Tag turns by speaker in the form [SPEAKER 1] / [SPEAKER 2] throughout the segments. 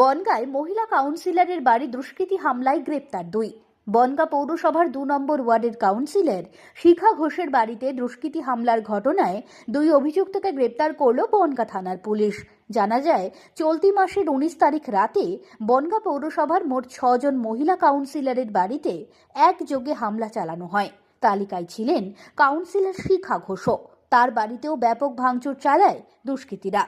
[SPEAKER 1] বনগাঁয় মহিলা কাউন্সিলরের বাড়ি দুষ্কৃতী হামলায় গ্রেপ্তার দুই। বনগাঁ পৌরসভার দু নম্বর ওয়ার্ডের কাউন্সিলর শিখা ঘোষের বাড়িতে দুষ্কৃতী হামলার ঘটনায় দুই অভিযুক্তকে গ্রেপ্তার করল বনগাঁ থানার পুলিশ। জানা যায়, চলতি মাসের উনিশ তারিখ রাতে বনগাঁ পৌরসভার মোট ছজন মহিলা কাউন্সিলরের বাড়িতে একযোগে হামলা চালানো হয়। তালিকায় ছিলেন কাউন্সিলর শিখা ঘোষও। তার বাড়িতেও ব্যাপক ভাঙচুর চালায় দুষ্কৃতীরা।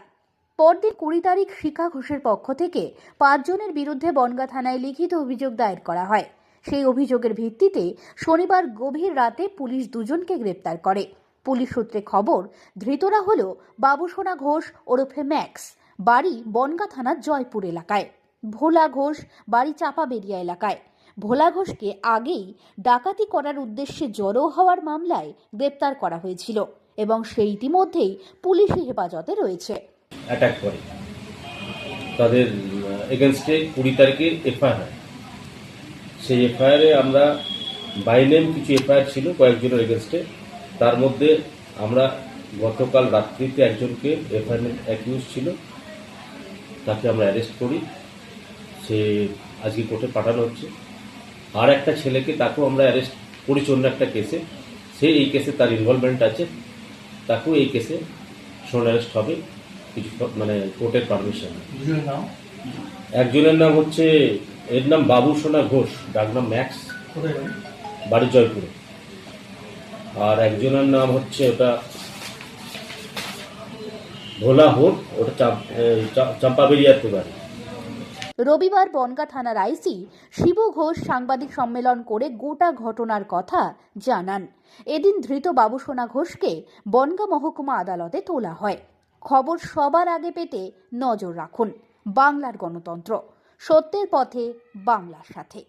[SPEAKER 1] পরদিন কুড়ি তারিখ শিখা ঘোষের পক্ষ থেকে পাঁচজনের বিরুদ্ধে বনগাঁ থানায় লিখিত অভিযোগ দায়ের করা হয়। সেই অভিযোগের ভিত্তিতে শনিবার গভীর রাতে পুলিশ দুজনকে গ্রেপ্তার করে। পুলিশ সূত্রে খবর, ধৃতরা হল বাবুসোনা ঘোষ, ওরফে ম্যাক্স, বাড়ি বনগাঁ থানার জয়পুর এলাকায়। ভোলা ঘোষ, বাড়ি চাপাবেরিয়া এলাকায়। ভোলা ঘোষকে আগেই ডাকাতি করার উদ্দেশ্যে জড়ো হওয়ার মামলায় গ্রেপ্তার করা হয়েছিল এবং সেই ইতিমধ্যেই পুলিশি হেফাজতে রয়েছে।
[SPEAKER 2] অ্যাটাক করে। তাদের এগেনস্টে কুড়ি তারিখে এফআইআর হয়। সেই এফআইআরে আমরা বাই বাইনেম কিছু এফআইআর ছিল, কয়েকজনের এগেনস্টে তার মধ্যে আমরা গতকাল রাত্রিতে একজনকে এফআইআর অ্যাকিউজ ছিল। তাকে আমরা অ্যারেস্ট করি। সে আজকে কোর্টে পাঠানো হচ্ছে। আর একটা ছেলেকে তাকেও আমরা অ্যারেস্ট করেছি অন্য একটা কেসে সে এই কেসে তার ইনভলভমেন্ট আছে। তাকেও এই কেসে শোন অ্যারেস্ট হবে। কিছু মানে কোর্টের পারমিশন একজনের নাম হচ্ছে এর নাম বাবু সোনা ঘোষ ডাক নাম ম্যাক্স।
[SPEAKER 3] বাড়ি?
[SPEAKER 2] জয়পুরে। আর একজনের নাম হচ্ছে ওটা ভোলা হোট ওটা চাম্পাবেরিয়াতে বাড়ি
[SPEAKER 1] রবিবার বনগাঁ থানার আইসি শিবু ঘোষ সাংবাদিক সম্মেলন করে গোটা ঘটনার কথা জানান। এদিন ধৃত বাবুসোনা ঘোষকে বনগাঁ মহকুমা আদালতে তোলা হয়। খবর সবার আগে পেতে নজর রাখুন বাংলার গণতন্ত্র। সত্যের পথে বাংলার সাথে।